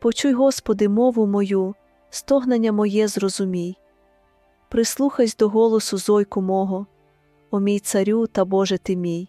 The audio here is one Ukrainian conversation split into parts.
Почуй, Господи, мову мою, стогнення моє зрозумій. Прислухайсь до голосу зойку мого, о мій царю та Боже ти мій,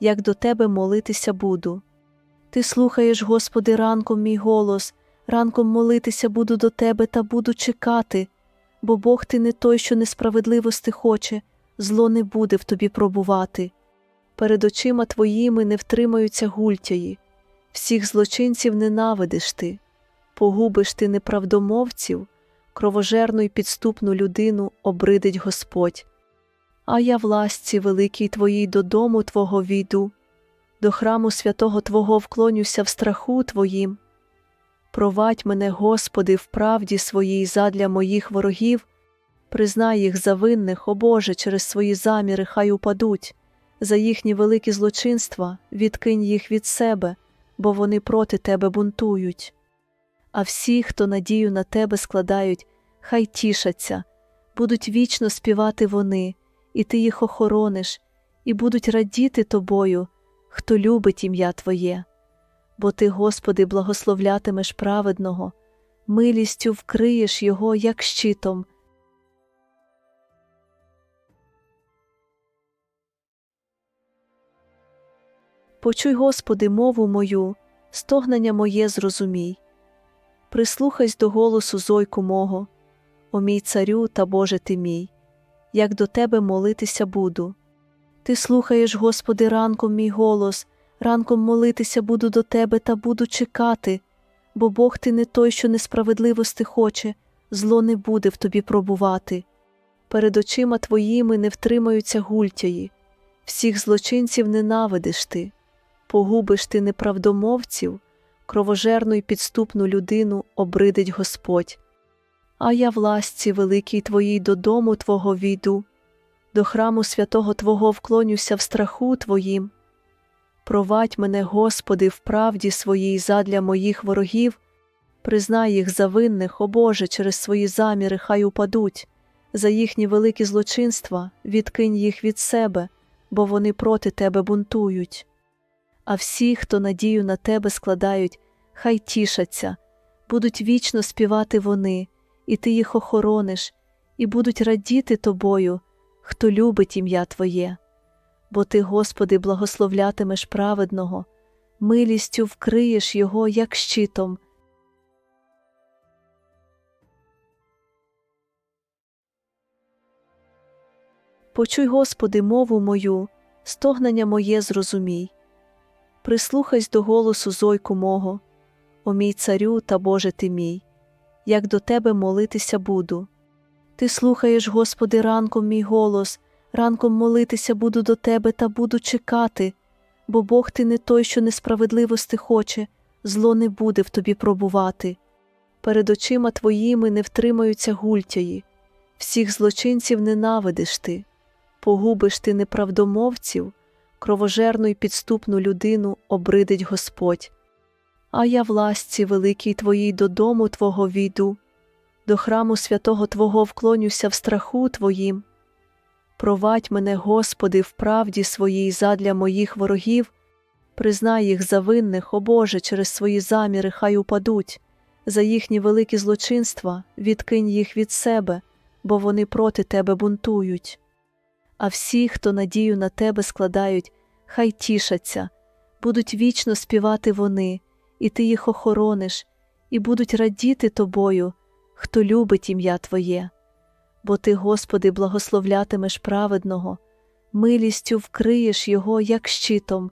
як до Тебе молитися буду. Ти слухаєш, Господи, ранком мій голос, ранком молитися буду до Тебе та буду чекати, бо Бог ти не той, що несправедливости хоче, зло не буде в тобі пробувати. Перед очима твоїми не втримаються гультяї, всіх злочинців ненавидиш ти, погубиш ти неправдомовців, кровожерну й підступну людину обридить Господь. А я в ласці великій твоїй додому Твого війду, до храму святого Твого вклонюся в страху Твоїм. Провадь мене, Господи, в правді своїй задля моїх ворогів, признай їх за винних, о Боже, через свої заміри хай упадуть, за їхні великі злочинства відкинь їх від себе, бо вони проти Тебе бунтують. А всі, хто надію на Тебе складають, хай тішаться, будуть вічно співати вони, і Ти їх охорониш, і будуть радіти Тобою, хто любить ім'я Твоє. Бо Ти, Господи, благословлятимеш праведного, милістю вкриєш його, як щитом. Почуй, Господи, мову мою, стогнення моє зрозумій. Прислухайсь до голосу зойку мого, о мій царю та Боже ти мій, як до Тебе молитися буду. Ти слухаєш, Господи, ранком мій голос, ранком молитися буду до Тебе та буду чекати, бо Бог ти не той, що несправедливости хоче, зло не буде в тобі пробувати. Перед очима твоїми не втримаються гультяї, всіх злочинців ненавидиш ти, погубиш ти неправдомовців, кровожерну й підступну людину обридить Господь. А я в ласці великій твоїй додому Твого війду, до храму святого Твого вклонюся в страху Твоїм. Провадь мене, Господи, в правді своїй задля моїх ворогів, признай їх за винних, о Боже, через свої заміри хай упадуть, за їхні великі злочинства відкинь їх від себе, бо вони проти Тебе бунтують. А всі, хто надію на Тебе складають, хай тішаться, будуть вічно співати вони, і Ти їх охорониш, і будуть радіти Тобою, хто любить ім'я Твоє. Бо Ти, Господи, благословлятимеш праведного, милістю вкриєш його, як щитом. Почуй, Господи, мову мою, стогнення моє зрозумій. Прислухайсь до голосу зойку мого, о мій царю та Боже ти мій, як до Тебе молитися буду. Ти слухаєш, Господи, ранком мій голос, ранком молитися буду до Тебе та буду чекати, бо Бог ти не той, що несправедливости хоче, зло не буде в тобі пробувати. Перед очима твоїми не втримаються гультяї, всіх злочинців ненавидиш ти, погубиш ти неправдомовців, кровожерну й підступну людину обридить Господь. А я в великій твоїй додому Твого війду, до храму святого Твого вклонюся в страху Твоїм. Провадь мене, Господи, в правді своїй задля моїх ворогів, признай їх за винних, о Боже, через свої заміри хай упадуть, за їхні великі злочинства відкинь їх від себе, бо вони проти Тебе бунтують. А всі, хто надію на Тебе складають, хай тішаться, будуть вічно співати вони, і Ти їх охорониш, і будуть радіти Тобою, хто любить ім'я Твоє. Бо Ти, Господи, благословлятимеш праведного, милістю вкриєш його, як щитом.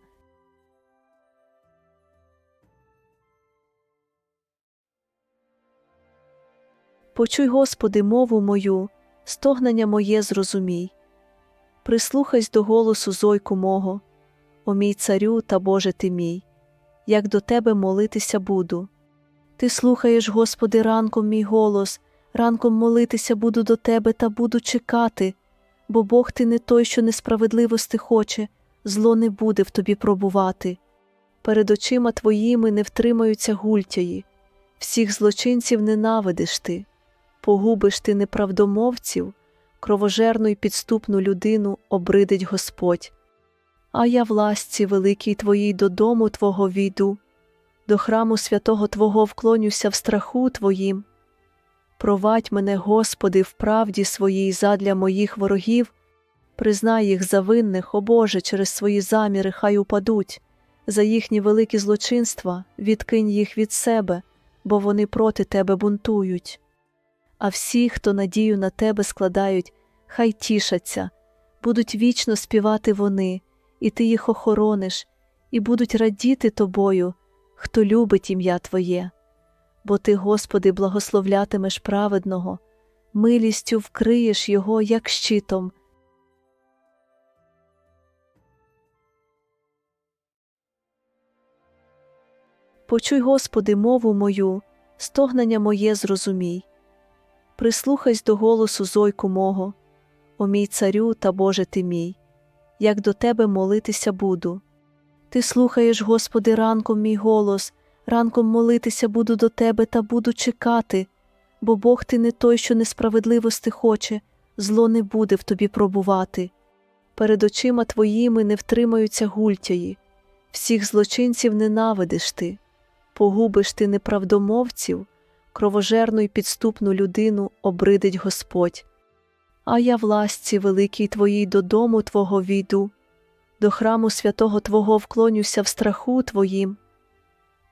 Почуй, Господи, мову мою, стогнення моє зрозумій. Прислухайсь до голосу зойку мого, о мій царю та Боже ти мій, як до Тебе молитися буду. Ти слухаєш, Господи, ранком мій голос, ранком молитися буду до Тебе та буду чекати, бо Бог ти не той, що несправедливости хоче, зло не буде в тобі пробувати. Перед очима твоїми не втримаються гультяї, всіх злочинців ненавидиш ти, погубиш ти неправдомовців, кровожерну й підступну людину обридить Господь. А я в великій твоїй додому Твого війду, До храму святого Твого вклонюся в страху Твоїм. Провадь мене, Господи, в правді своїй задля моїх ворогів, признай їх за винних, о Боже, через свої заміри хай упадуть, за їхні великі злочинства відкинь їх від себе, бо вони проти Тебе бунтують. А всі, хто надію на Тебе складають, хай тішаться, будуть вічно співати вони, і Ти їх охорониш, і будуть радіти Тобою, хто любить ім'я Твоє. Бо Ти, Господи, благословлятимеш праведного, милістю вкриєш його, як щитом. Почуй, Господи, мову мою, стогнення моє зрозумій. Прислухайсь до голосу зойку мого, о мій царю та Боже ти мій, як до Тебе молитися буду. Ти слухаєш, Господи, ранком мій голос, ранком молитися буду до Тебе та буду чекати, бо Бог ти не той, що несправедливости хоче, зло не буде в тобі пробувати. Перед очима твоїми не втримаються гультяї, всіх злочинців ненавидиш ти, погубиш ти неправдомовців, кровожерну й підступну людину обридить Господь. А я в ласці великій твоїй додому Твого війду, до храму святого Твого вклонюся в страху Твоїм.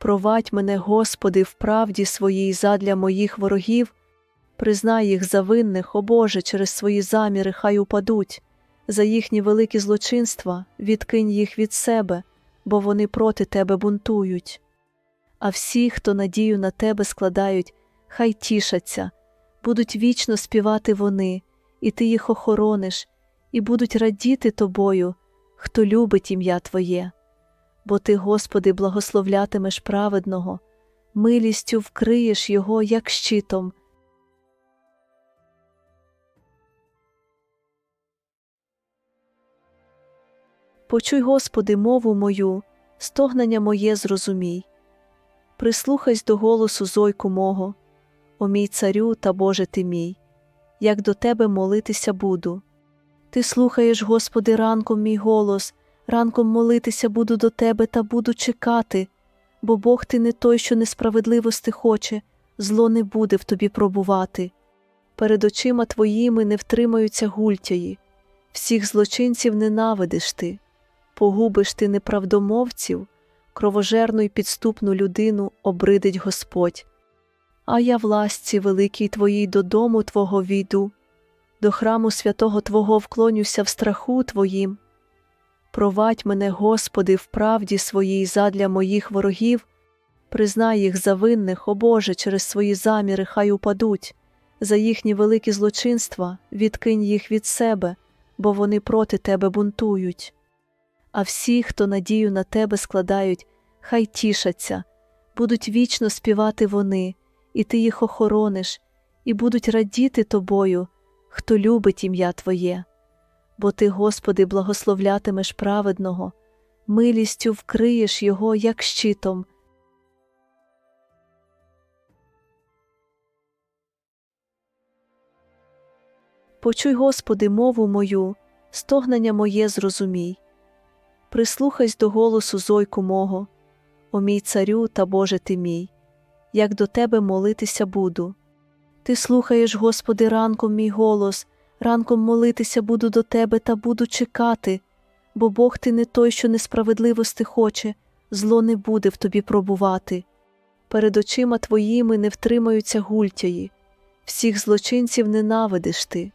Провадь мене, Господи, в правді своїй задля моїх ворогів, признай їх за винних, о Боже, через свої заміри хай упадуть, за їхні великі злочинства відкинь їх від себе, бо вони проти Тебе бунтують. А всі, хто надію на Тебе складають, хай тішаться, будуть вічно співати вони, і Ти їх охорониш, і будуть радіти Тобою, хто любить ім'я Твоє. Бо Ти, Господи, благословлятимеш праведного, милістю вкриєш його, як щитом. Почуй, Господи, мову мою, стогнення моє зрозумій. Прислухайсь до голосу зойку мого, о мій царю та Боже ти мій, як до Тебе молитися буду. Ти слухаєш, Господи, ранком мій голос, ранком молитися буду до Тебе та буду чекати, бо Бог ти не той, що несправедливости хоче, зло не буде в тобі пробувати. Перед очима Твоїми не втримаються гультяї, всіх злочинців ненавидиш ти, погубиш ти неправдомовців, кровожерну й підступну людину обридить Господь. А я в ласці великій Твоїй додому Твого війду, до храму святого Твого вклонюся в страху Твоїм. Провадь мене, Господи, в правді своїй задля моїх ворогів, признай їх за винних, о Боже, через свої заміри хай упадуть, за їхні великі злочинства відкинь їх від себе, бо вони проти Тебе бунтують. А всі, хто надію на Тебе складають, хай тішаться, будуть вічно співати вони, і Ти їх охорониш, і будуть радіти Тобою, хто любить ім'я Твоє. Бо Ти, Господи, благословлятимеш праведного, милістю вкриєш його, як щитом. Почуй, Господи, мову мою, стогнення моє зрозумій. Прислухайсь до голосу зойку мого, о мій царю та Боже ти мій, як до Тебе молитися буду. Ти слухаєш, Господи, ранком мій голос, ранком молитися буду до Тебе та буду чекати, бо Бог ти не той, що несправедливости хоче, зло не буде в тобі пробувати. Перед очима Твоїми не втримаються гультяї, всіх злочинців ненавидиш ти,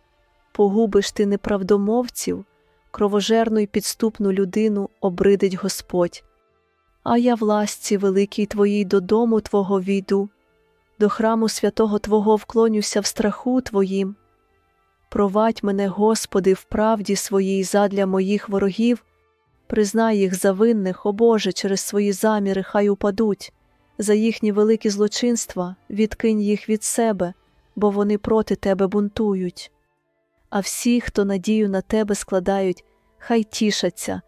погубиш ти неправдомовців, кровожерну й підступну людину обридить Господь. А я в великій Твоїй додому Твого війду, до храму святого Твого вклонюся в страху Твоїм. Провадь мене, Господи, в правді своїй задля моїх ворогів, признай їх за винних, о Боже, через свої заміри хай упадуть, за їхні великі злочинства відкинь їх від себе, бо вони проти Тебе бунтують. А всі, хто надію на Тебе складають, хай тішаться,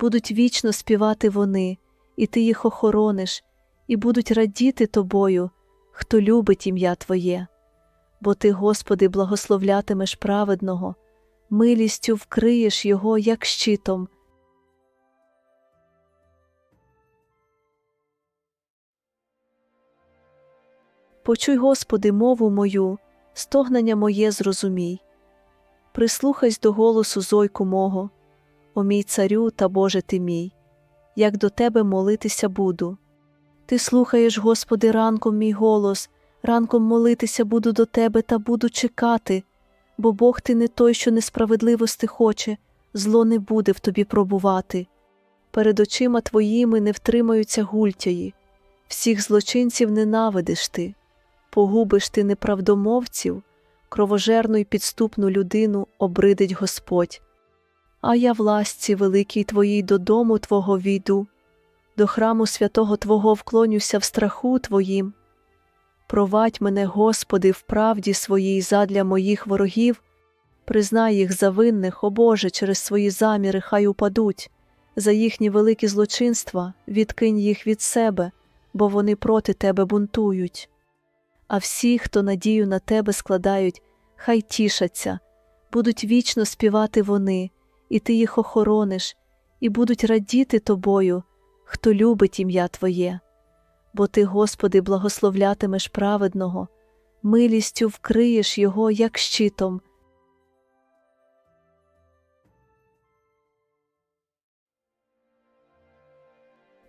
будуть вічно співати вони, і Ти їх охорониш, і будуть радіти Тобою, хто любить ім'я Твоє. Бо Ти, Господи, благословлятимеш праведного, милістю вкриєш його, як щитом, Почуй, Господи, мову мою, стогнення моє зрозумій. Прислухайся до голосу зойку мого, о мій царю та Боже ти мій, як до Тебе молитися буду. Ти слухаєш, Господи, ранком мій голос, ранком молитися буду до Тебе та буду чекати, бо Бог ти не той, що несправедливости хоче, зло не буде в тобі пробувати. Перед очима твоїми не втримаються гультяї, всіх злочинців ненавидиш ти, погубиш ти неправдомовців, кровожерну й підступну людину обридить Господь. А я в ласці великій твоїй додому Твого війду, до храму святого Твого вклонюся в страху Твоїм. Провадь мене, Господи, в правді своїй задля моїх ворогів, признай їх за винних, о Боже, через свої заміри хай упадуть, за їхні великі злочинства відкинь їх від себе, бо вони проти Тебе бунтують. А всі, хто надію на Тебе складають, хай тішаться, будуть вічно співати вони, і Ти їх охорониш, і будуть радіти Тобою, хто любить ім'я Твоє. Бо Ти, Господи, благословлятимеш праведного, милістю вкриєш його, як щитом.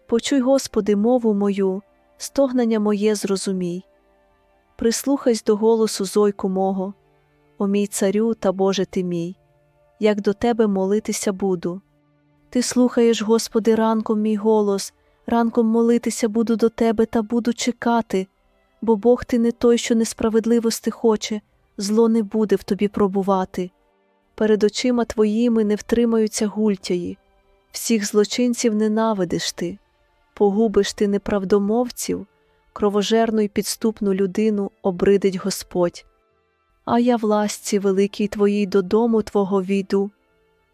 Почуй, Господи, мову мою, стогнення моє зрозумій. Прислухайся до голосу зойку мого, о мій царю та Боже ти мій, як до Тебе молитися буду. Ти слухаєш, Господи, ранком мій голос, ранком молитися буду до Тебе та буду чекати, бо Бог ти не той, що несправедливости хоче, зло не буде в тобі пробувати. Перед очима твоїми не втримаються гультяї, всіх злочинців ненавидиш ти, погубиш ти неправдомовців, кровожерну й підступну людину обридить Господь. А я в ласці великій твоїй додому Твого війду,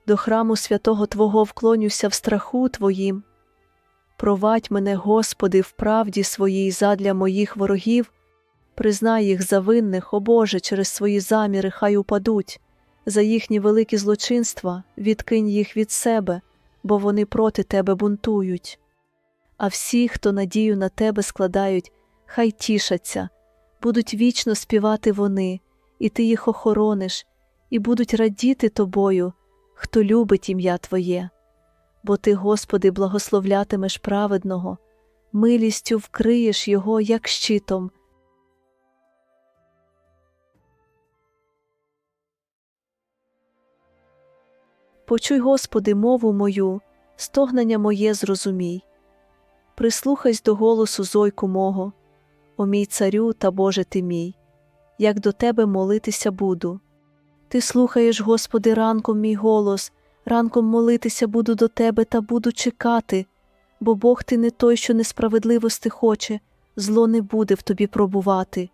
до храму святого Твого вклонюся в страху Твоїм. Провадь мене, Господи, в правді своїй задля моїх ворогів, признай їх за винних, о Боже, через свої заміри хай упадуть, за їхні великі злочинства відкинь їх від себе, бо вони проти Тебе бунтують. А всі, хто надію на Тебе складають, хай тішаться, будуть вічно співати вони, і Ти їх охорониш, і будуть радіти Тобою, хто любить ім'я Твоє. Бо Ти, Господи, благословлятимеш праведного, милістю вкриєш його, як щитом. Почуй, Господи, мову мою, стогнення моє зрозумій. Прислухайся до голосу зойку мого, о мій царю та Боже ти мій, як до Тебе молитися буду. Ти слухаєш, Господи, ранком мій голос, ранком молитися буду до Тебе та буду чекати, бо Бог ти не той, що несправедливости хоче, зло не буде в тобі пробувати.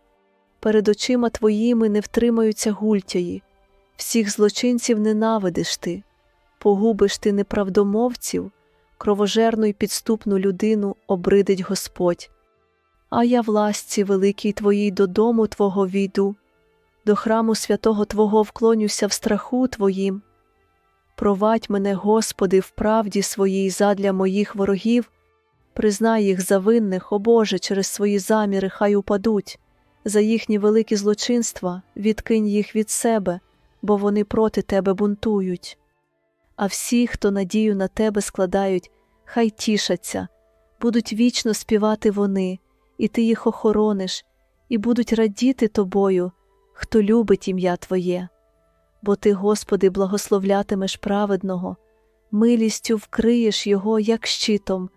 Перед очима твоїми не втримаються гультяї, всіх злочинців ненавидиш ти, погубиш ти неправдомовців, кровожерну й підступну людину обридить Господь. А я в ласці великій твоїй додому Твого війду, до храму святого Твого вклонюся в страху Твоїм. Провадь мене, Господи, в правді своїй задля моїх ворогів, признай їх за винних, о Боже, через свої заміри хай упадуть, за їхні великі злочинства відкинь їх від себе, бо вони проти Тебе бунтують. А всі, хто надію на Тебе складають, хай тішаться, будуть вічно співати вони, і Ти їх охорониш, і будуть радіти Тобою, хто любить ім'я Твоє. Бо Ти, Господи, благословлятимеш праведного, милістю вкриєш його, як щитом,